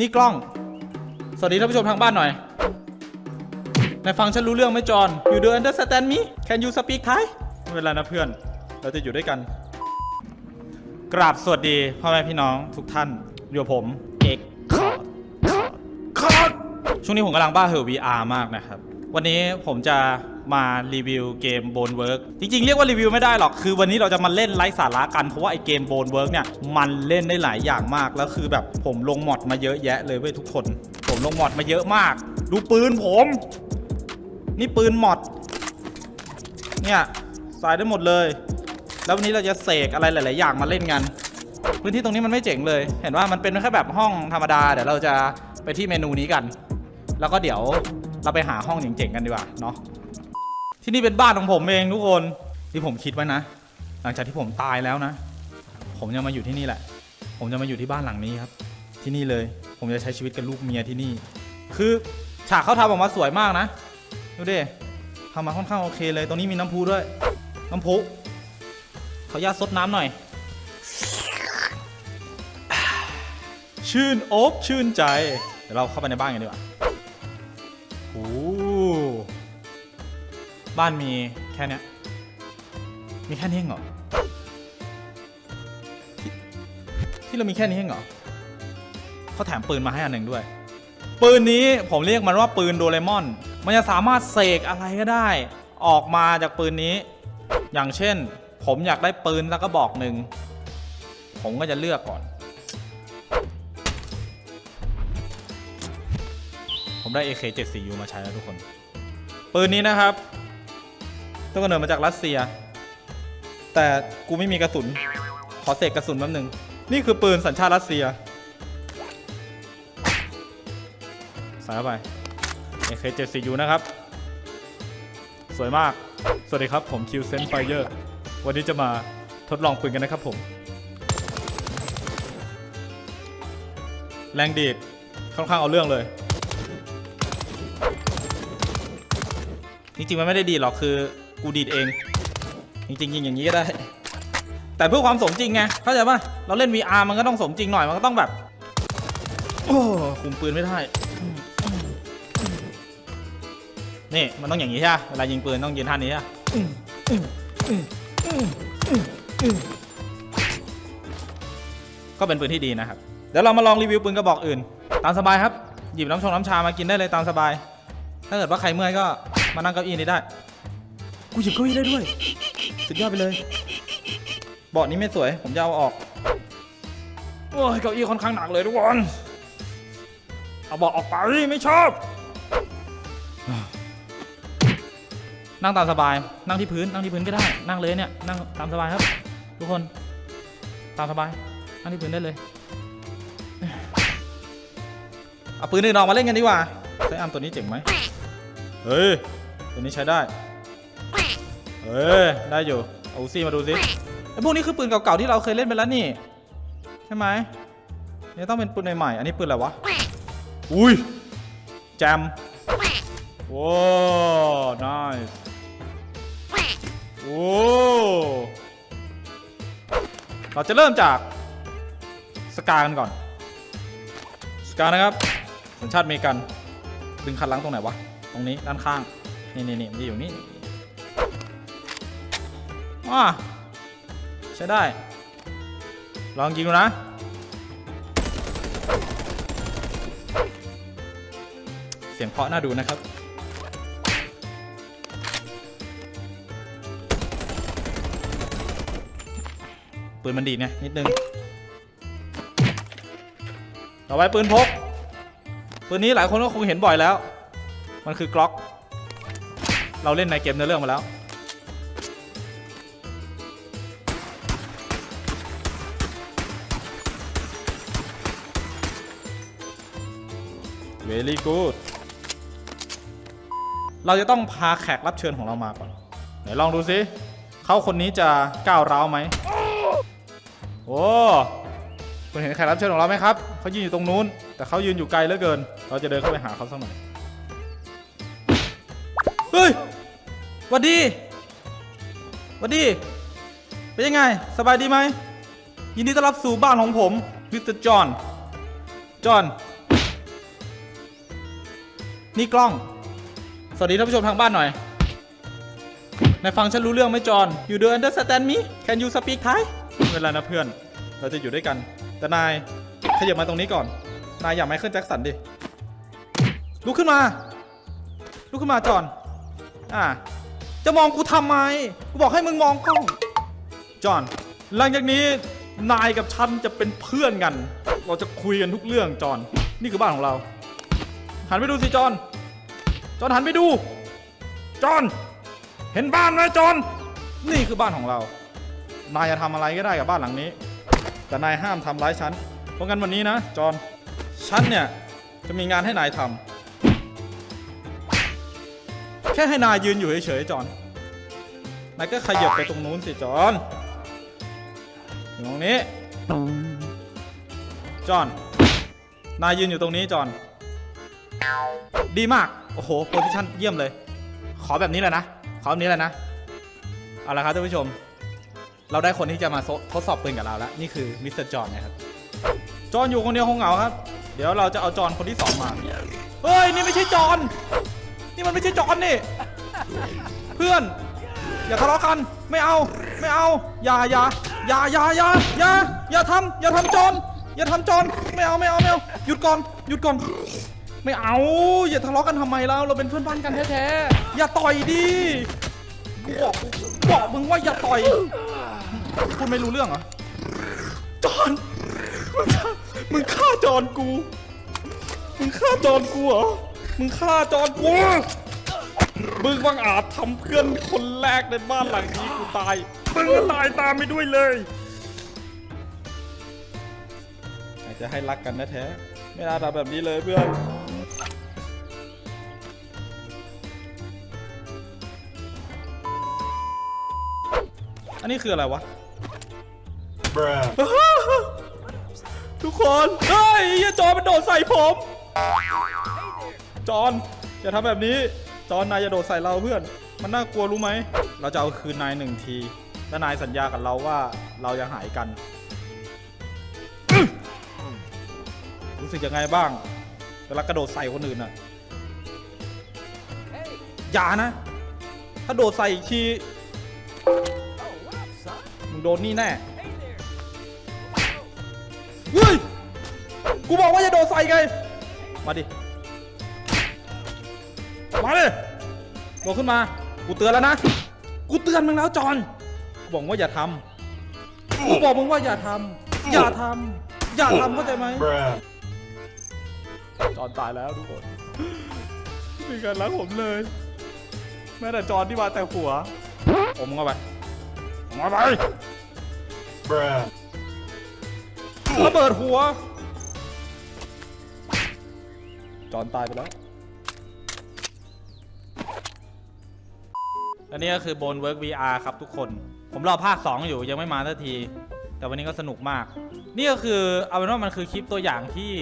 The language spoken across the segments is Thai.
นี่กล้อง สวัสดีท่านผู้ชมทางบ้านหน่อยนายฟังฉันรู้เรื่องไหมจอน You do understand me Can you speak Thai ไม่เป็นไรนะเพื่อน เราจะอยู่ด้วยกัน กราบสวัสดีพ่อแม่พี่น้องทุกท่าน อยู่กับผมเอกคอร์ดคอร์ดช่วงนี้ผมกำลังบ้าเหอ VR มากนะครับ วันนี้ผมจะ มารีวิวเกม Bone Work จริงๆ เรียกว่ารีวิวไม่ได้หรอกคือวันนี้เราจะมาเล่นไร้สาระกัน เพราะว่าไอเกม Bone Work เนี่ยมันเล่นได้หลายอย่างมากแล้วคือแบบผมลงมอดมาเยอะแยะเลยเว้ยทุกคน ผมลงมอดมาเยอะมาก ดูปืนผม นี่ปืนมอดเนี่ยใส่ได้หมดเลย แล้ววันนี้เราจะเสกอะไรหลาย ๆ อย่างมาเล่นกันพื้นที่ตรงนี้มันไม่เจ๋งเลย เห็นว่ามันเป็นแค่แบบห้องธรรมดา เดี๋ยวเราจะไปที่เมนูนี้กัน แล้วก็เดี๋ยวเราไปหาห้องเจ๋งๆกันดีกว่าเนาะ ที่นี่เป็นบ้านของผมเองทุกคนที่ผมคิดไว้นะ หลังจากที่ผมตายแล้วนะ ผมจะมาอยู่ที่นี่แหละ ผมจะมาอยู่ที่บ้านหลังนี้ครับ ที่นี่เลย ผมจะใช้ชีวิตกับลูกเมียที่นี่ คือฉากเขาทำออกมาสวยมากนะ ดูดิทำมาค่อนข้างโอเคเลยตรงนี้มีน้ำพุด้วย น้ำพุขออนุญาตซดน้ำหน่อย ชื่นอกชื่นใจ เดี๋ยวเราเข้าไปในบ้านกันดีกว่า บ้านมีแค่เนี้ยมีแค่นี้เองเหรอที่ที่เรามีแค่นี้เองเหรอเขาแถมปืนมาให้อันหนึ่งด้วย ปืนนี้ผมเรียกมันว่าปืนโดเรมอน มันจะสามารถเสกอะไรก็ได้ ออกมาจากปืนนี้ อย่างเช่น ผมอยากได้ปืนแล้วก็บอกหนึ่งผมก็จะเลือกก่อน ผมได้ AK74U มาใช้แล้วทุกคน ปืนนี้นะครับ ต้นกำเนิดมาจากรัสเซีย แต่กูไม่มีกระสุน ขอเสกกระสุนแป๊บหนึงนี่คือปืนสัญชาติรัสเซียใส่เข้าไป AK74U นะครับ สวยมาก สวัสดีครับ ผมคิวเซนไฟเยอร์วันนี้จะมาทดลองปืนกันนะครับผม แรงดีดค่อนข้างเอาเรื่องเลย จริงๆ มันไม่ได้ดีหรอกคือ กูดีดเอง จริงๆยิงอย่างนี้ก็ได้ แต่เพื่อความสมจริงไงเข้าใจป่ะเราเล่น VR มันก็ต้องสมจริงหน่อยมันก็ต้องแบบ โอ้คุมปืนไม่ได้นี่มันต้องอย่างนี้ใช่ไหมเวลายิงปืนต้องยืนท่านี้ใช่ไหมก็เป็นปืนที่ดีนะครับ เดี๋ยวเรามาลองรีวิวปืนกระบอกอื่น ตามสบายครับ หยิบน้ำชงน้ำชามากินได้เลยตามสบาย ถ้าเกิดว่าใครเมื่อยก็มานั่งเก้าอี้นี้ได้ กูหยิบเก้าอี้ได้ด้วย สุดยอดไปเลย เบาะนี้ไม่สวย ผมจะเอาออก โอ้ยเก้าอี้ค่อนข้างหนักเลยทุกคน เอาเบาะออกไปไม่ชอบ นั่งตามสบาย นั่งที่พื้น นั่งที่พื้นก็ได้ นั่งเลยเนี่ย นั่งตามสบายครับ ทุกคน ตามสบาย นั่งที่พื้นได้เลย เอาปืนอื่นออกมาเล่นกันดีกว่าใช้อัมตัวนี้เจ๋งไหมเฮ้ย ตัวนี้ใช้ได้ เฮ้ยได้อยู่เอาอูซี่มาดูสิไอ้พวกนี้คือปืนเก่าๆที่เราเคยเล่นไปแล้วนี่ใช่ไหมเนี่ยต้องเป็นปืนใหม่ๆอันนี้ปืนอะไรวะอุ้ยแจมว้น่าโอ้เราจะเริ่มจากสกากันก่อน สกานะครับ สัญชาติอเมริกัน ดึงคันลังตรงไหนวะ ตรงนี้ด้านข้าง นี่นี่นี่มันจะอยู่นี่ ว้าใช้ได้ ลองยิงดูนะ เสียงเพาะน่าดูนะครับ ปืนมันดีดไงนิดนึง ต่อไปปืนพก ปืนนี้หลายคนก็คงเห็นบ่อยแล้ว มันคือกล็อก เราเล่นในเกมเนื้อเรื่องมาแล้ว very good เราจะต้องพาแขกรับเชิญของเรามาก่อนไหนลองดูสิเขาคนนี้จะก้าวร้าวไหมโอ้คุณเห็นแขกรับเชิญของเราไหมครับเขายืนอยู่ตรงนู้น แต่เขายืนอยู่ไกลเหลือเกิน เราจะเดินเข้าไปหาเขาสักหน่อยเฮ้ยวัดดีวัดดี เป็นยังไง สบายดีไหม ยินดีต้อนรับสู่บ้านของผม มิสเตอร์จอห์น จอห์น นี่กล้อง สวัสดีท่านผู้ชมทางบ้านหน่อยนายฟังฉันรู้เรื่องไหมจอน You do understand me Can you speak Thai ไม่เป็นไรนะเพื่อน เราจะอยู่ด้วยกัน แต่นายขยับมาตรงนี้ก่อน นายอย่าไมเคิลแจ็คสันดิ ลุกขึ้นมา ลุกขึ้นมาจอน อ่า จะมองกูทำไม กูบอกให้มึงมองกล้อง จอน หลังจากนี้นายกับฉันจะเป็นเพื่อนกัน เราจะคุยกันทุกเรื่องจอน นี่คือบ้านของเรา หันไปดูสิจอนจอนหันไปดู จอน เห็นบ้านไหมจอน นี่คือบ้านของเรา นายจะทำอะไรก็ได้กับบ้านหลังนี้ แต่นายห้ามทำร้ายฉัน เพราะงั้นวันนี้นะ จอน ฉันเนี่ยจะมีงานให้นายทำ แค่ให้นายยืนอยู่เฉยๆจอน นายก็ขยับไปตรงนู้นสิจอนอยู่ตรงนี้ จอน นายยืนอยู่ตรงนี้จอน ดีมาก โอ้โหโพซิชั่นเยี่ยมเลย ขอแบบนี้เลยนะ ขอแบบนี้เลยนะ เอาละครับท่านผู้ชม เราได้คนที่จะมาทดสอบปืนกับเราแล้ว นี่คือมิสเตอร์จอนนะครับ จอนอยู่คนเดียวคงเหงาครับ เดี๋ยวเราจะเอาจอนคนที่สองมา เฮ้ย นี่ไม่ใช่จอน นี่มันไม่ใช่จอนนี่ เพื่อน อย่าทะเลาะกัน ไม่เอา ไม่เอา อย่าอย่าอย่าอย่าอย่าอย่าอย่าทำอย่าทำจอนอย่าทำจอนไม่เอาไม่เอาไม่เอา หยุดก่อน หยุดก่อน ไม่เอา อย่าทะเลาะกันทำไมเราเราเป็นเพื่อนบ้านกันแท้ๆอย่าต่อยดิบอกบอกมึงว่าอย่าต่อยคุณไม่รู้เรื่องเหรอจอนมึงฆ่ามึงฆ่าจอนกู มึงฆ่าจอนกูเหรอมึงฆ่าจอนกูมึงบังอาจทำเพื่อนคนแรกในบ้านหลังนี้กูตายมึงก็ตายตามไปด้วยเลยอยากจะให้รักกันนะแท้ๆไม่น่าทำแบบนี้เลยเพื่อน อันนี้คืออะไรวะ Bruh. ทุกคน เฮ้ยอย่าจอนมันโดดใส่ผม จอนอย่าทำแบบนี้ จอนนายอย่าโดดใส่เราเพื่อน มันน่ากลัวรู้ไหม เราจะเอาคืนนายหนึ่งที และนายสัญญากับเราว่าเราจะหายกันอื้อรู้สึกยังไงบ้างเวลากระโดดใส่คนอื่นน่ะ อย่านะ ถ้าโดดใส่อีกทีมึง โดนนี่แน่เฮ้ยกูบอกว่าอย่าโดดใส่ไง มาดิ มาดิโดดขึ้นมา กูเตือนแล้วนะ กูเตือนมึงแล้วจอนกูบอกว่าอย่าทำกูบอกมึงว่าอย่าทำอย่าทำอย่าทำเข้าใจไหมจอนตายแล้วทุกคนม่มีการรักผมเลย แม้แต่จอนที่มาแต่หัว ผมเข้าไปผมเข้าไป Bruh. ระเบิดหัว จอนตายไปแล้ว และนี่ก็คือ Bone Work VR ครับทุกคน ผมรอภาค 2 อยู่ยังไม่มาสักที แต่วันนี้ก็สนุกมาก นี่ก็คือเอาเป็นว่ามันคือคลิปตัวอย่างที่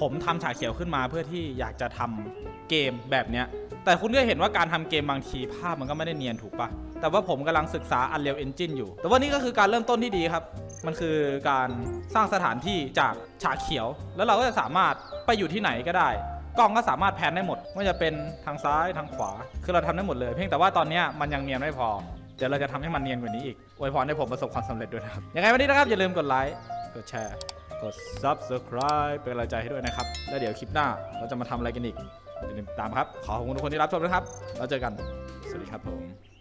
ผมทำฉากเขียวขึ้นมาเพื่อที่อยากจะทำเกมแบบเนี้ย แต่คุณก็เห็นว่าการทำเกมบางทีภาพมันก็ไม่ได้เนียนถูกปะแต่ว่าผมกำลังศึกษา Unreal Engine อยู่ แต่ว่านี่ก็คือการเริ่มต้นที่ดีครับ มันคือการสร้างสถานที่จากฉากเขียว แล้วเราก็จะสามารถไปอยู่ที่ไหนก็ได้กล้องก็สามารถแพนได้หมดไม่ว่าจะเป็นทางซ้ายทางขวา คือเราทำได้หมดเลย เพียงแต่ว่าตอนนี้มันยังเนียนไม่พอ เดี๋ยวเราจะทำให้มันเนียนกว่านี้อีกอวยพรให้ผมประสบความสำเร็จด้วยนะครับ ยังไงวันนี้นะครับ อย่าลืมกดไลค์กดแชร์ กด subscribe เป็นกำลังใจให้ด้วยนะครับ แล้วเดี๋ยวคลิปหน้าเราจะมาทำอะไรกันอีก อย่าลืมติดตามครับ ขอขอบคุณทุกคนที่รับชมนะครับ แล้วเจอกัน สวัสดีครับผม